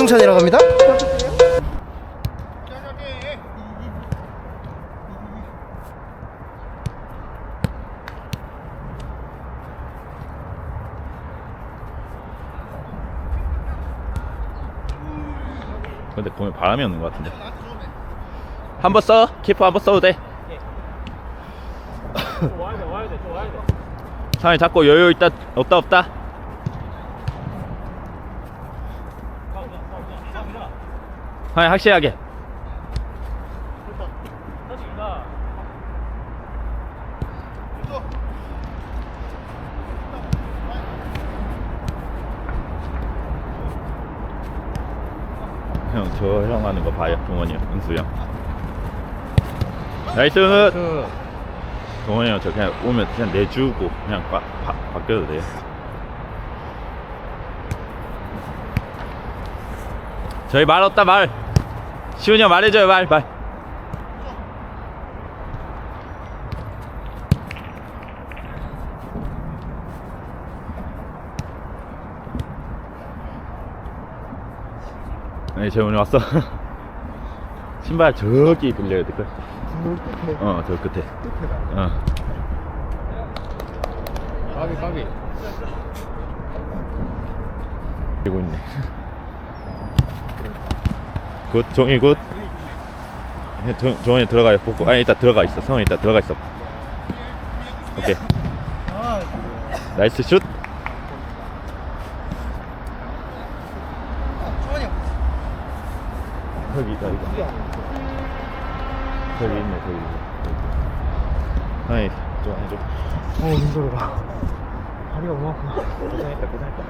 이중차 내려갑니다. 근데 공에 바람이 없는 것 같은데. 한 번 써. 키퍼 한 번 써도 돼. 상이 잡고 여유 있다 없다 없다. 상이 확실하게. 형, 저 형 하는 거 봐요. 동원이 형, 은수 형. 나이스! 동원이 형, 저 그냥 오면 그냥 내주고 그냥 바, 바, 바뀌어도 돼요. 저희 말 없다, 말! 시훈이 형 말해줘요, 말, 말. 네, 재훈이 왔어. 신발 저기 빌려야 될걸? 어, 저 끝에. 어. 까비 까비 이고 있네. 굿, 종이 굿. 종, 종이 들어가요. 복구. 아니, 이따 들어가 있어. 성훈이 이따 들어가 있어. 오케이. 나이스 슛. 저기 있다, 이거. 저기 있네, 저기. 아이, 좀 해줘. 어 힘들어라. 다리가 너무 아파. 고생했다, 고생했다.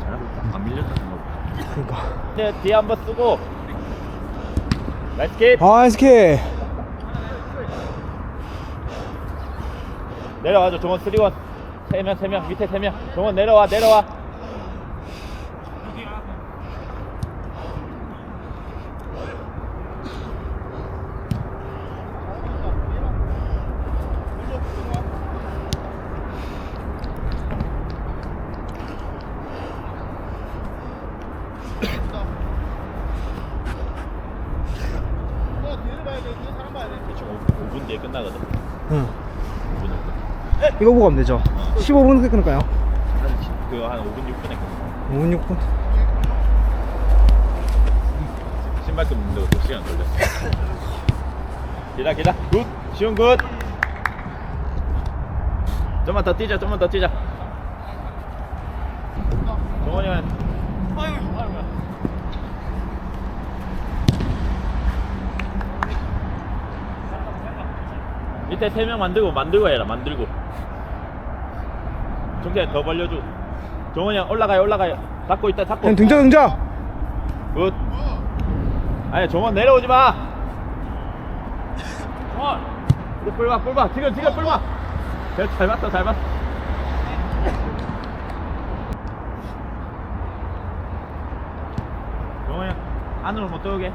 잘한다. 안 밀렸다, 생각. 그러니까. 네, 뒤에 한번 쓰고. 나이스 킵. 아 SK. 내려와줘 종원 쓰리원 세명 세명 밑에 세명 종원 내려와 내려와 대충 5분 뒤에 끝나거든 응. 5분 정도 이거 보고 하면 되죠. 15분 늦게 끊을까요? 그한 5분 6분에 끝나 5분 6분. 신발끈 묶는다고 2시간 걸렸어. 기다 기다. 굿. 시원 굿. 좀만 더 뛰자 좀만 더 뛰자. 동원이 형. 밑에 세 명 만들고 만들고 해라 만들고 종태 더 벌려줘 종원이 형 올라가요 올라가요 잡고 있다 잡고 형 등장 등장. 굿. 아니 정원 내려오지 마. 정원. 이제 뿔봐 뿔봐 지금 지금 뿔봐. 잘, 잘 봤어 잘 봤어. 정원이 형, 안으로 못 들어오게.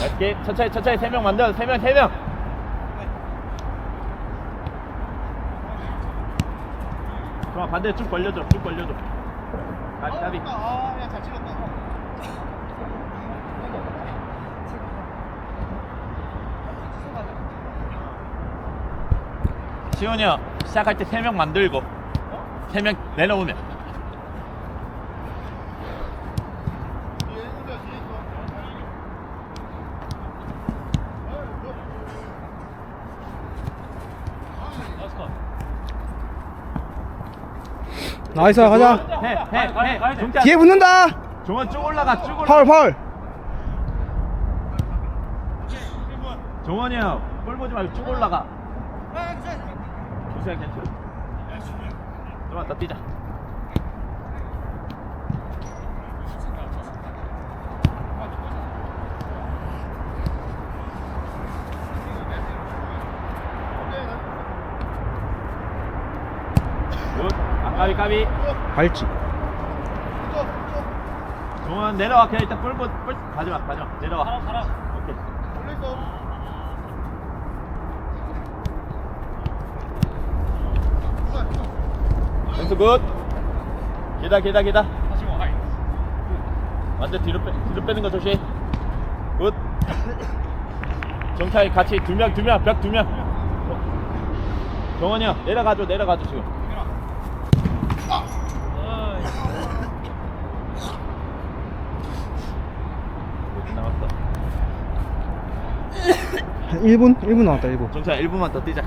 이렇게 천천히 천천히 세 명 만들어 세명세 명. 좋아 반대 쭉 벌려줘 쭉 벌려줘. 까비 까비. 시원이 형 시작할 때 세 명 만들고 세 명 내려오면 나이스 가자. 해해해 뒤에 붙는다. 종원 쭉 올라가 쭉 올라가. 파울 파울. 종원이 형볼 보지 말고 쭉 올라가. 주세요 괜찮아. 좀만 더 뛰자 굿 아, 까비 까비 발찌. 종원 내려와. 그냥 일단 뿔, 뿔, 뿔 가지마 가지마 내려와. 가라 가라. 오케이. 연수 굿. 기다 기다 기다. 완전 뒤로 빼 뒤로 빼는 거 조심. 굿. 정차이 같이 두 명 두 명 벽 두명. 정원이 형 내려가줘 내려가줘 지금 몇 남았어 한 1분? 1분 나왔다 1분. 정차 1분만 더 뛰자.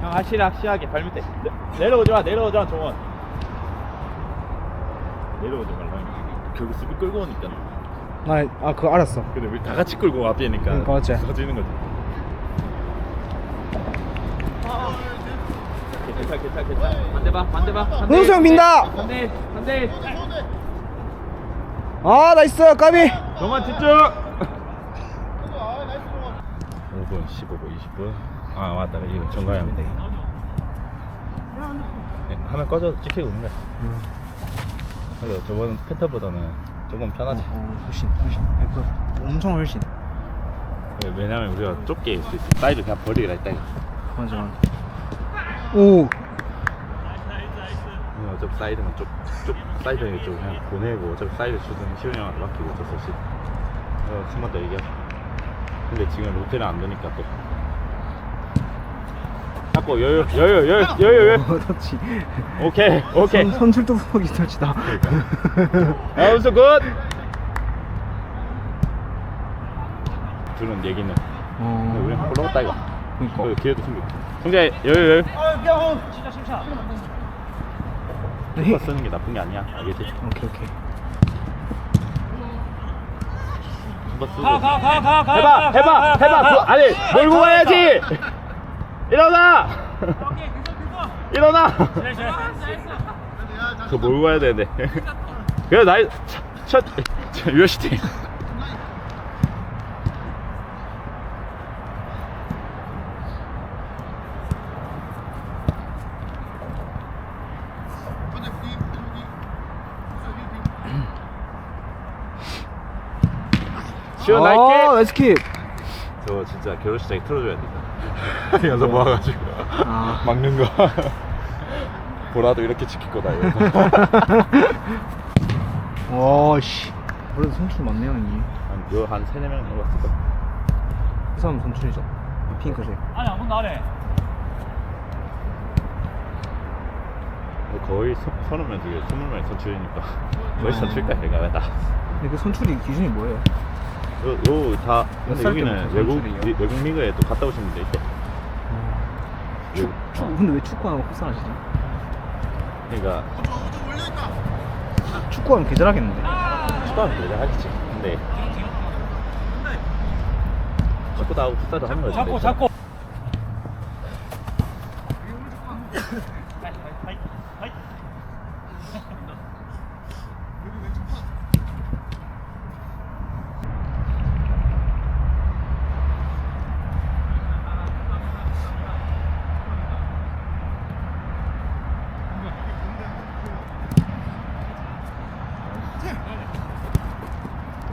형 확실히 확실하게. 발 밑에. 내, 내려오지 마 내려오지 마 정원. 내려오지 말라 결국 수비 끌고 오니까. 나아 그거 알았어. 근데 우리 다 같이 끌고 와 뛰니까. 그러니까 맞지. 터지는 거지 괜찮아 괜찮아 괜찮아. 반대 봐 반대 봐 반대. 은수 형 민다! 반대 반대. 아 나이스 까비. 정원 집중. 5분 15분 20분. 아 맞다. 이거 정가하면 돼 네, 화면 꺼져도 찍히고 있네. 그래서 저번 패턴보다는 조금 편하지. 어, 훨씬 훨씬. 100% 엄청 훨씬. 왜- 왜냐면 우리가 좁게 있을 수 있어. 사이드 그냥 버리기라 했다 이거 맞아 맞아 오. 어, 어차피 사이드는 쪽, 쪽 사이드에 좀 그냥 보내고 어차피 사이드 슛은 시훈이 형한테 맡기고 어쩔 수 없이. 어, 한번 더 얘기하자. 근데 지금 롯데는 안 되니까 또. 자꾸 여유 여유 여유 여유 여유. 어, 터치. 오케이 오케이. 선, 선출도 부기 터치다 아 우수 굿! 주는 얘기는. 어. 우리 올라갔다 이거. 그니까. 그 기회도 생겨 성재 여유 여유 슈퍼 쓰는 게 나쁜 게 아니야. 알겠지? 오케이 오케이. 슈퍼 쓰고. 해봐 해봐 해봐. 그, 아니 몰고 가야지. 일어나. 일어나. 그 몰고 가야 되는데. 그래 나이 첫, 첫 유효시티 시원하게 아 나이스 킥저 진짜 결혼식장에 틀어줘야 된다. 연습 모아가지고 아. 막는 거. 보라도 이렇게 지킬 거다. 이러면서. 와씨 그래도 선출 많네요 형님 한, 요한 세네 명 넘었을 거. 이 사람 선출이죠 핑크색 아니 안 본다 아래 거의 서, 서너 명 중에 스물 명 선출이니까 거의 선출까 얘가 다. 근데 그 선출이 기준이 뭐예요? 요, 요 다. 몇 근데 살 여기는 때부터 외국 선출이에요? 외국 리그에 또 갔다 오신 분들 있대. 축, 축 근데 왜 축구하고 풋살 하시죠? 그러니까 축구하면 개잘하겠는데 축구하면 되게 하겠지. 근데 축구도 하고 풋살도 하는 거지. 잡고 잡고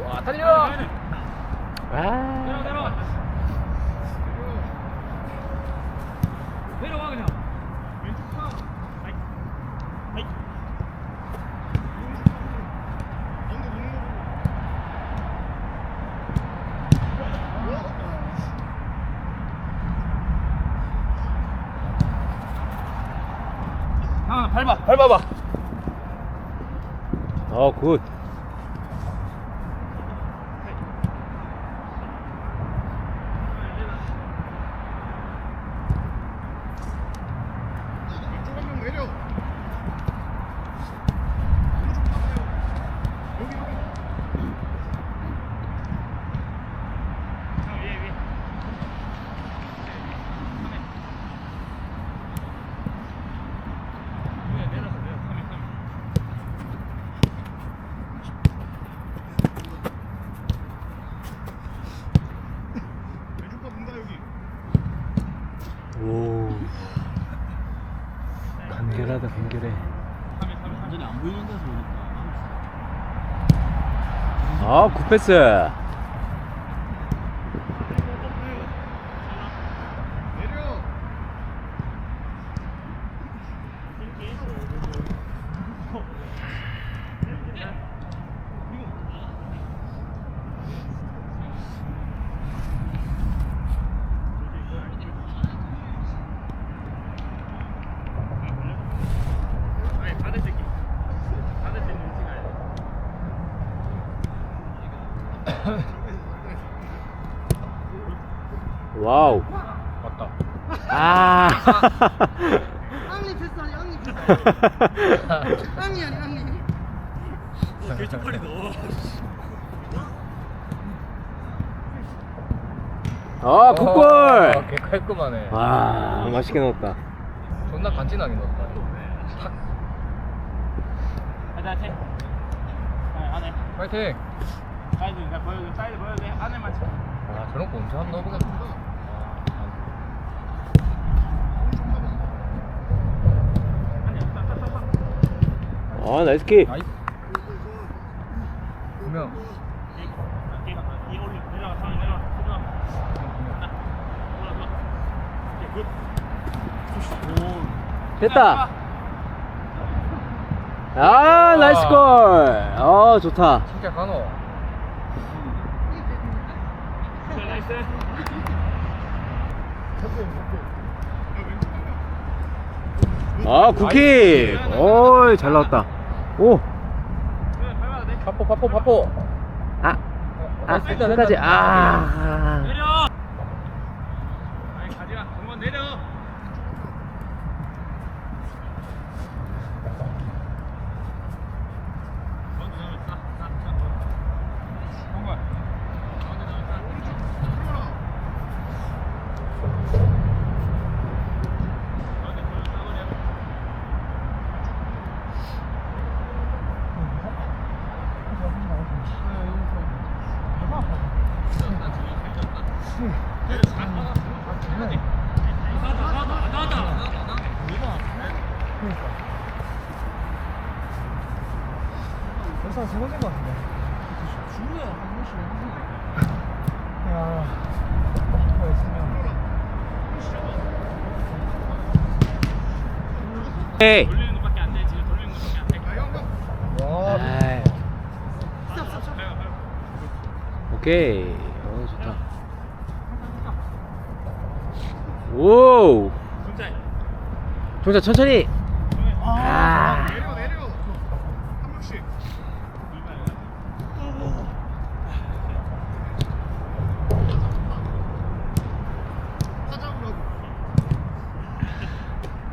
와 달려. 내려 아. 내려 내려와 그냥 아 밟아 밟아봐. 어, 굿. 오 간결하다 간결해 완전히 안 보이는 데서 오니까 아, 굿패스. 와우. 맞다. 아. 앙리 패스 아니 앙리 패스 앙리 아니 앙리 길쭉거리 넣어. 아, 굿볼. 개 깔끔하네. 와, 맛있게 넣었다. 존나 간지나게 넣었다. 탁. 하자. 네, 안에. 파이팅. 사이드, 그냥 보여줘. 사이드 보여줘. 안에만 쳐. 아 저런 거 언제 한번 넣어보겠다. 아, 나이스 킥. 나이스. 분명. 됐다. 아, 나이스 골. 어, 좋다. 진짜 간호. 아, 굿킥. 오, 잘 나왔다. 오. 파포 파포 파포. 아. 아, 됐다, 끝까지. 아. 내려. 아니, 가지마. 정말 내려. 가운데 넣으면 싸, 싸, 싸. 정말. 가운데 넣으면 싸. 가운데 넣으면 싸버려. 벌써 세 번째인 것 같은데 주루야 한 번씩 야 이거 있으면 에이. 돌리는 것밖에 안 돼. 지금 돌리는 것밖에 안 돼. 와. 아이. 오케이. 어, 좋다. 오. 진짜. 종자 천천히. 아.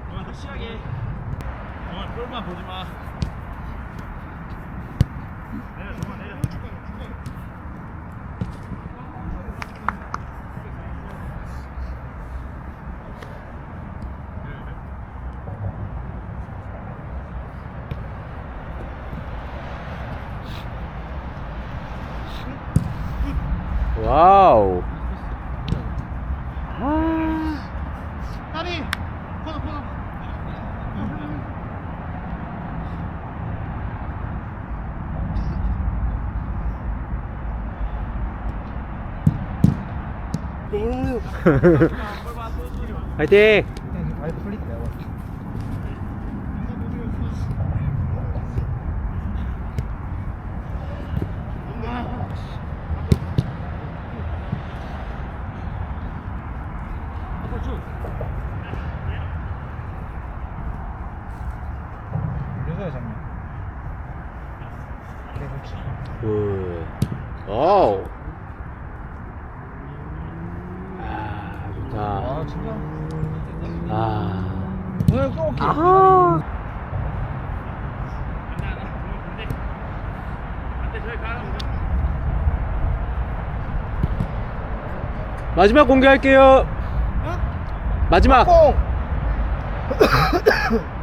정말 확실하게. 정말 볼만 보지 마. 내려, 정말 내려. 와우. 아. 까비 코너 코너 화이팅. 많이 풀리네 그래서 장면 계속 굿. 오. 아, 좋다. 아 진짜. 아. 오늘 또 오케이 아. 안돼, 안돼. 안돼. 안돼, 저기 가라. 마지막 공개할게요. 마지막. 뽕